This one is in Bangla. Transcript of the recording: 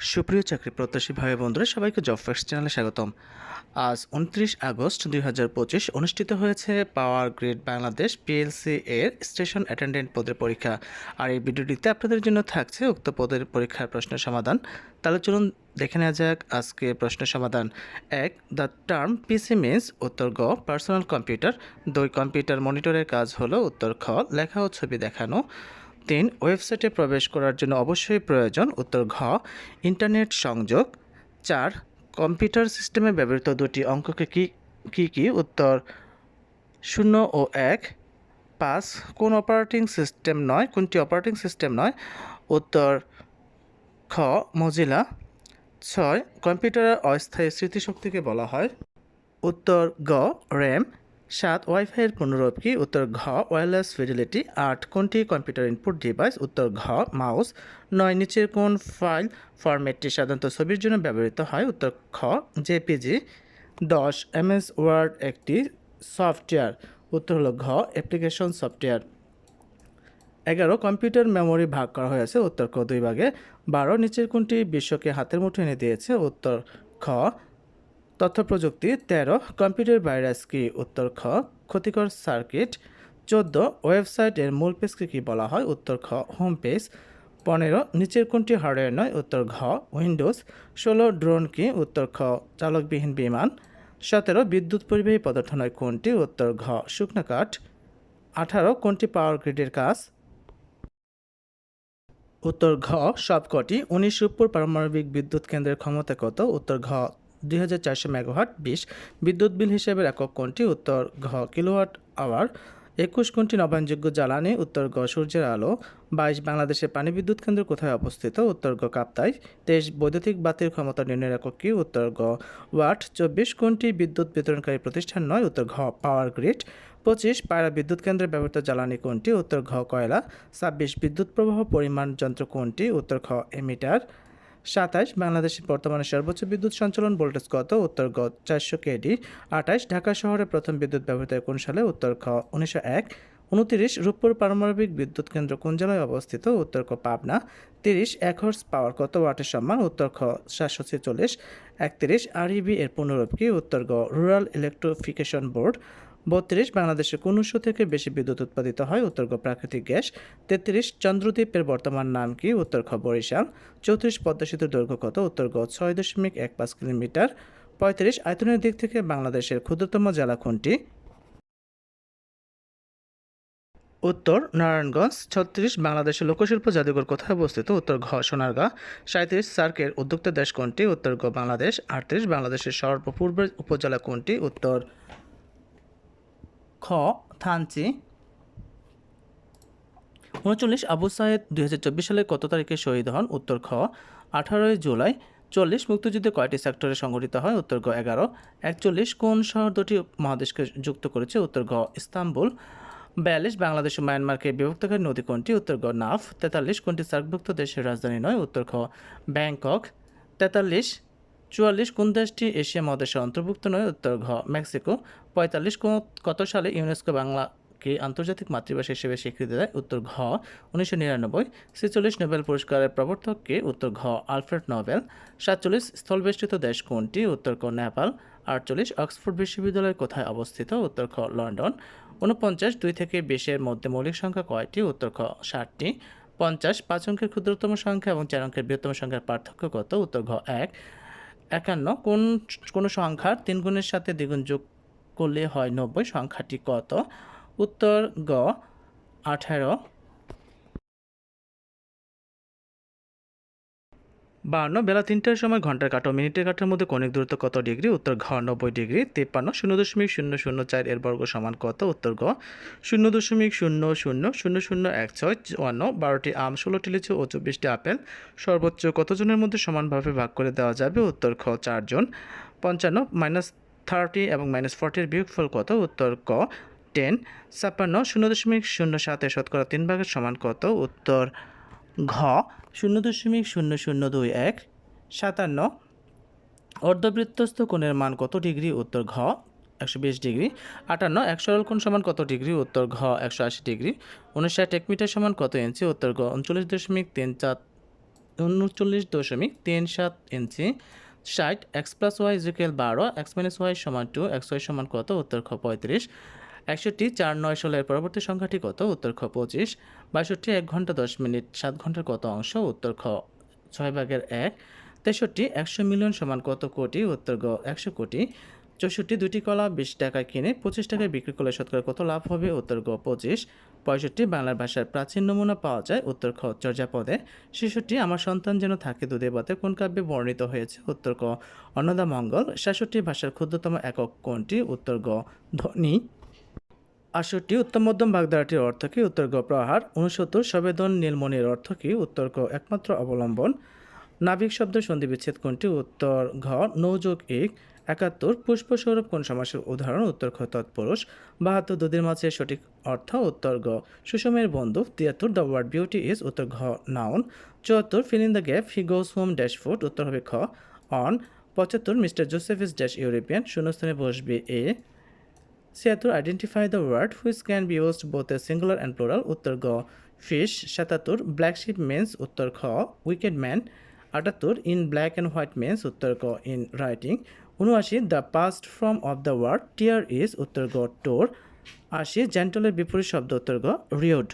সুপ্রিয় চাকরি প্রত্যাশী ভাই বন্ধুরা, সবাইকে জব ফেক্স চ্যানেলে স্বাগতম। আজ উনত্রিশ আগস্ট দুই হাজার পঁচিশ অনুষ্ঠিত হয়েছে পাওয়ার গ্রিড বাংলাদেশ পিএলসি এর স্টেশন অ্যাটেন্ডেন্ট পদের পরীক্ষা। আর এই ভিডিওটিতে আপনাদের জন্য থাকছে উক্ত পদের পরীক্ষার প্রশ্নের সমাধান। তাহলে চলুন দেখে নেওয়া যাক আজকে প্রশ্নের সমাধান। এক, দ্য টার্ম পিসি মিন্স উত্তর গ পার্সোনাল কম্পিউটার দুই, কম্পিউটার মনিটরের কাজ হলো উত্তর খ, লেখা ও ছবি দেখানো। তিন ওয়েবসাইটে প্রবেশ করার জন্য অবশ্যই প্রয়োজন উত্তর ঘ, ইন্টারনেট সংযোগ। চার, কম্পিউটার সিস্টেমে ব্যবহৃত দুটি অঙ্ককে কি কি কি? উত্তর শূন্য ও এক। পাঁচ, কোন অপারেটিং সিস্টেম নয়, কোনটি অপারেটিং সিস্টেম নয়? উত্তর খ, মজিলা। ছয়, কম্পিউটারের অস্থায়ী স্মৃতিশক্তিকে বলা হয়। উত্তর গ, র্যাম। সাত ওয়াইফাইয়ের কি? উত্তর ঘ ওয়্যারলেস ফিডিলিটি আট, কোনটি কম্পিউটার ইনপুট ডিভাইস উত্তর ঘ মাউস নয়, নিচের কোন ফাইল ফরম্যাটটি সাধারণত ছবির জন্য ব্যবহৃত হয়? উত্তর খ জেপিজি দশ এমএস ওয়ার্ড একটি সফটওয়্যার উত্তর হল ঘ অ্যাপ্লিকেশন সফটওয়্যার এগারো, কম্পিউটার মেমোরি ভাগ করা হয়েছে। উত্তর ক, দুই ভাগে। বারো, নিচের কোনটি বিশ্বকে হাতের মুঠো এনে দিয়েছে? উত্তর খ তথ্য প্রযুক্তি তেরো, কম্পিউটার ভাইরাস কি উত্তর খ, ক্ষতিকর সার্কিট চোদ্দ ওয়েবসাইট এর মূল পেজকে কী বলা হয়? উত্তর খ, হোম পেজ। পনেরো, নিচের কোনটি হার্ডওয়্যার নয়? উত্তর ঘ, উইন্ডোজ। ষোলো, ড্রোন কি? উত্তর খ, চালকবিহীন বিমান। সতেরো, বিদ্যুৎ পরিবাহী পদার্থ নয় কোনটি? উত্তর ঘ, শুকনো কাঠ। আঠারো, কোনটি পাওয়ার গ্রিডের কাজ? উত্তর ঘ, সবকটি। উনিশ রূপপুর পারমাণবিক বিদ্যুৎ কেন্দ্রের ক্ষমতা কত? উত্তর ঘ দুই হাজার চারশো মেগাওয়াট বিশ বিদ্যুৎ বিল হিসেবের একক কোনটি উত্তর ঘ কিলোওয়াট আওয়ার। একুশ কোনটি নবায়নযোগ্য জ্বালানি, উত্তর গ সূর্যের আলো, বাইশ বাংলাদেশের পানি বিদ্যুৎ কেন্দ্র কোথায় অবস্থিত, উত্তর গ কাপ্তাই, তেইশ বৈদ্যুতিক বাতির ক্ষমতা নির্ণয়ের একক কি, উত্তর গ ওয়াট, চব্বিশ কোনটি বিদ্যুৎ বিতরণকারী প্রতিষ্ঠান নয়, উত্তর ঘ পাওয়ার গ্রিড, পঁচিশ পায়রা বিদ্যুৎ কেন্দ্রে ব্যবহৃত জ্বালানি কোনটি উত্তর ঘ কয়লা, ছাব্বিশ বিদ্যুৎ প্রবাহ পরিমাণ যন্ত্র কোনটি উত্তর খ এমিটার সাতাশ, বাংলাদেশের বর্তমানে সর্বোচ্চ বিদ্যুৎ সঞ্চালন ভোল্টেজ কত? উত্তর গ, চারশো কেডি। আঠাশ, ঢাকা শহরে প্রথম বিদ্যুৎ ব্যবহৃত কোন সালে? উত্তর খ, উনিশশো এক। উনতিরিশ, রূপপুর পারমাণবিক বিদ্যুৎ কেন্দ্র কোন জেলায় অবস্থিত? উত্তর ক, পাবনা। তিরিশ, এক হর্স পাওয়ার কত ওয়াটের সম্মান উত্তর খ, সাতশো ছেচল্লিশ। একত্রিশ আরইবি এর পুনরূপ কি? উত্তর গ রুরাল ইলেকট্রিফিকেশন বোর্ড বত্রিশ বাংলাদেশের কোন উৎস থেকে বেশি বিদ্যুৎ উৎপাদিত হয়? উত্তর গ প্রাকৃতিক গ্যাস। তেত্রিশ, চন্দ্রদ্বীপের বর্তমান নাম কি? উত্তর খ বরিশাল চৌত্রিশ, পদ্মা সেতুর দৈর্ঘ্য কত? উত্তর গ ছয় দশমিক এক পাঁচ কিলোমিটার। পঁয়ত্রিশ, আয়তনের দিক থেকে বাংলাদেশের ক্ষুদ্রতম জেলা কোনটি? উত্তর, নারায়ণগঞ্জ। ছত্রিশ, বাংলাদেশের লোকশিল্প জাদুঘর কোথায় অবস্থিত? উত্তর ঘ সোনারগাঁ। সাঁত্রিশ সার্কের উদ্যোক্তা দেশ কোনটি? উত্তর গ বাংলাদেশ। আটত্রিশ, বাংলাদেশের সর্বপূর্বের উপজেলা কোনটি? উত্তর খ, থানচি। উনচল্লিশ, আবু সাহেদ দুই সালে কত তারিখে শহীদ হন? উত্তর খ। আঠারোই জুলাই, চল্লিশ, মুক্তিযুদ্ধে কয়টি সেক্টরে সংঘটিত হয়? উত্তর গ, এগারো। একচল্লিশ, কোন শহর দুটি মহাদেশকে যুক্ত করেছে? উত্তর গ, ইস্তাম্বুল। বিয়াল্লিশ, বাংলাদেশ ও মায়ানমারকে বিভক্তকারী নদী কোনটি? উত্তর গ, নাফ। তেতাল্লিশ, কোনটি সার্কভুক্ত দেশের রাজধানী নয়? উত্তর খ, ব্যাংকক। তেতাল্লিশ চুয়াল্লিশ কোন দেশটি এশিয়া মহাদেশের অন্তর্ভুক্ত নয়? উত্তর ঘ, মেক্সিকো। পঁয়তাল্লিশ কত সালে ইউনেস্কো বাংলাকে আন্তর্জাতিক মাতৃভাষা হিসেবে স্বীকৃতি দেয়? উত্তর ঘ, উনিশশো নিরানব্বই। ছেচল্লিশ নোবেল পুরস্কারের প্রবর্তককে উত্তর ঘ, আলফ্রেড নোবেল। সাতচল্লিশ, স্থলবেষ্টিত দেশ কোনটি? উত্তর ক নেপাল। আটচল্লিশ, অক্সফোর্ড বিশ্ববিদ্যালয় কোথায় অবস্থিত? উত্তর খ লন্ডন। উনপঞ্চাশ দুই থেকে বিশের মধ্যে মৌলিক সংখ্যা কয়টি? উত্তর খ ষাটটি। পঞ্চাশ, পাঁচ অঙ্কের ক্ষুদ্রতম সংখ্যা এবং চার অঙ্কের বৃহত্তম সংখ্যার পার্থক্য কত? উত্তর ঘ, এক। একান্ন, কোন কোনো সংখ্যার তিন গুণের সাথে দ্বিগুণ যোগ করলে হয় নব্বই, সংখ্যাটি কত? উত্তর গ, আঠারো বান্ন, বেলা তিনটার সময় ঘণ্টার ও মিনিটের কাটার মধ্যে কৌণিক দূরত্ব কত ডিগ্রি? উত্তর ঘ, নব্বই ডিগ্রি, তিপ্পান্ন, শূন্য দশমিক শূন্য শূন্য চার এর বর্গ সমান কত? উত্তর গ শূন্য দশমিক শূন্য শূন্য শূন্য শূন্য এক ছয় চুয়ান্ন, বারোটি আম, ষোলোটি লিচু ও চব্বিশটি আপেল। সর্বোচ্চ কতজনের মধ্যে সমানভাবে ভাগ করে দেওয়া যাবে? উত্তর খ চারজন। পঞ্চান্ন, মাইনাস থার্টি এবং মাইনাস ফর্টির বিয়োগফল কত? উত্তর ক, টেন। ছাপ্পান্ন, শূন্য দশমিক শূন্য সাতে শতকরা তিন ভাগের সমান কত? উত্তর ঘ, শূন্য দশমিক শূন্য শূন্য দুই এক, সাতান্ন, অর্ধবৃত্তস্থ কোণের মান কত ডিগ্রি? উত্তর ঘ, একশো বিশ ডিগ্রি। আটান্ন এক সরল কোণ সমান কত ডিগ্রি? উত্তর ঘ, একশো আশি ডিগ্রি। উনষাট এক মিটার সমান কত ইঞ্চি? উত্তর ঘ, উনচল্লিশ দশমিক তিন চার, উনচল্লিশ দশমিক তিন সাত ইঞ্চি। ষাট, X plus Y is equal বারো, এক্স মাইনাস ওয়াই সমান টু, এক্স ওয়াই সমান কত? উত্তর খ পঁয়ত্রিশ। একষট্টি, চার নয় ষোলোর পরবর্তী সংখ্যাটি কত? উত্তর খ, পঁচিশ। বাষট্টি, এক ঘণ্টা দশ মিনিট। সাত ঘণ্টার কত অংশ? উত্তর খ, ছয় ভাগের এক। তেষট্টি, একশো মিলিয়ন সমান কত কোটি? উত্তর গ, একশো কোটি। চৌষট্টি দুটি কলা, বিশ টাকায় কিনে পঁচিশ টাকায় বিক্রি করলে শতকরা কত লাভ হবে? উত্তর গ, পঁচিশ। পঁয়ষট্টি, বাংলার ভাষার প্রাচীন নমুনা পাওয়া যায়? উত্তর খ, চর্যাপদে। ছেষট্টি, আমার সন্তান যেন থাকে দুধে বাতে কোন কাব্যে বর্ণিত হয়েছে? উত্তর ক অন্নদা মঙ্গল সাতষট্টি ভাষার ক্ষুদ্রতম একক কোনটি? উত্তর গ, ধ্বনি। আটষট্টি উত্তম মধ্যম বাগধারাটির অর্থ কী? উত্তর গ প্রহার উনসত্তর সবেদন নীলমণির অর্থ কী? উত্তর ক একমাত্র অবলম্বন। নাবিক শব্দ সন্ধি বিচ্ছেদ কোনটি? উত্তর ঘ, নৌযোগ এক একাত্তর, পুষ্পস্বরূপ কোন সমাসের উদাহরণ? উত্তর খ, তৎপুরুষ। বাহাত্তর, দুধের মাছের সঠিক অর্থ? উত্তর গ, সুষমের বন্ধু তিয়াত্তর, দ্য ওয়ার্ড বিউটি ইজ। উত্তর ঘ, নাউন। চুয়াত্তর, fill in the gap, he goes home dash food উত্তর হবে খ, অন। পঁচাত্তর, mister Joseph is dash European. শূন্যস্থানে বসবে এ। ছিয়াত্তর identify the word which can be used both a singular and plural উত্তর গ। ফিশ সাতাত্তর ব্ল্যাক শিপ মেন্স উত্তর খ। উইকেড ম্যান আটাত্তর in black and white means উত্তর ক ইন রাইটিং উনআশি the past form of the word tear is উত্তর গ। টোর। আশি জেন্টলের বিপরীত শব্দ, উত্তর গ। রিওড